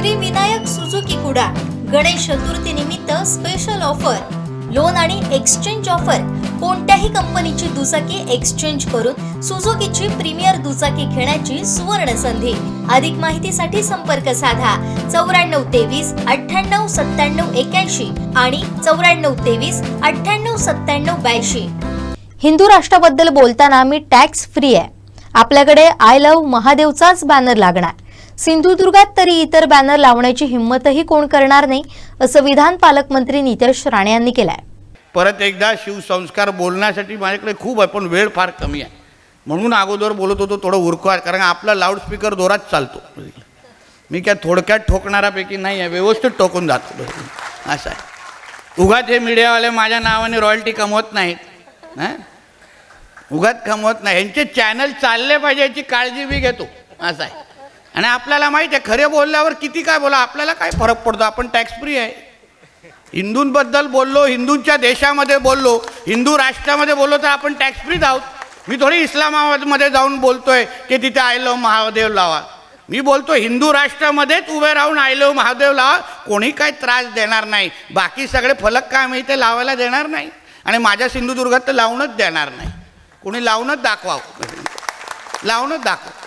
Shri Vinayak Suzuki कुडा गणेश चतुर्थी निमित्त special offer loan आणि exchange offer कोणत्याही कंपनीची दुचाकी एक्सचेंज करून सुझुकीची प्रीमियर दुचाकी घेण्याची सुवर्ण संधी. अधिक माहितीसाठी संपर्क साधा. चौऱ्याण्णव तेवीस अठ्ठ्याण्णव सत्त्याण्णव एक्याऐंशी आणि चौऱ्याण्णव तेवीस अठ्ठ्याण्णव सत्त्याण्णव ब्याऐंशी. हिंदू राष्ट्राबद्दल बोलताना मी टॅक्स फ्री आहे. आपल्याकडे आय लव्ह महादेवचाच बॅनर लागणार. सिंधुदुर्गात तरी इतर बॅनर लावण्याची हिंमतही कोण करणार नाही असं विधान पालकमंत्री नितेश राणे यांनी केलंय. परत एकदा शिवसंस्कार बोलण्यासाठी माझ्याकडे खूप आहे पण वेळ फार कमी आहे. म्हणून अगोदर बोलत होतो थोडं उरकवा कारण आपला लाऊडस्पीकर जोरात चालतो. मी काय थोडक्यात ठोकणाऱ्यापैकी नाही आहे व्यवस्थित ठोकून जातो. असं आहे. उगाच हे मीडियावाले माझ्या नावाने रॉयल्टी कमवत नाहीत हां? उगाच कमवत नाही. यांचे चॅनल चालले पाहिजे याची काळजी मी घेतो. असं आहे. आणि आपल्याला माहीत आहे खरे बोलल्यावर किती काय बोला आपल्याला काय फरक पडतो? आपण टॅक्स फ्री आहे. हिंदूंबद्दल बोललो हिंदूंच्या देशामध्ये बोललो हिंदू राष्ट्रामध्ये बोललो तर आपण टॅक्स फ्रीच आहोत. मी थोडी इस्लामाबादमध्ये जाऊन बोलतोय की तिथे आय लव महादेव लावा. मी बोलतो हिंदू राष्ट्रामध्येच उभे राहून आय लव महादेव लावा. कोणी काय त्रास देणार नाही. बाकी सगळे फलक काय मी ते लावायला देणार नाही. आणि माझ्या सिंधुदुर्गात तर लावूनच देणार नाही. कोणी लावूनच दाखवावं. लावूनच दाखवा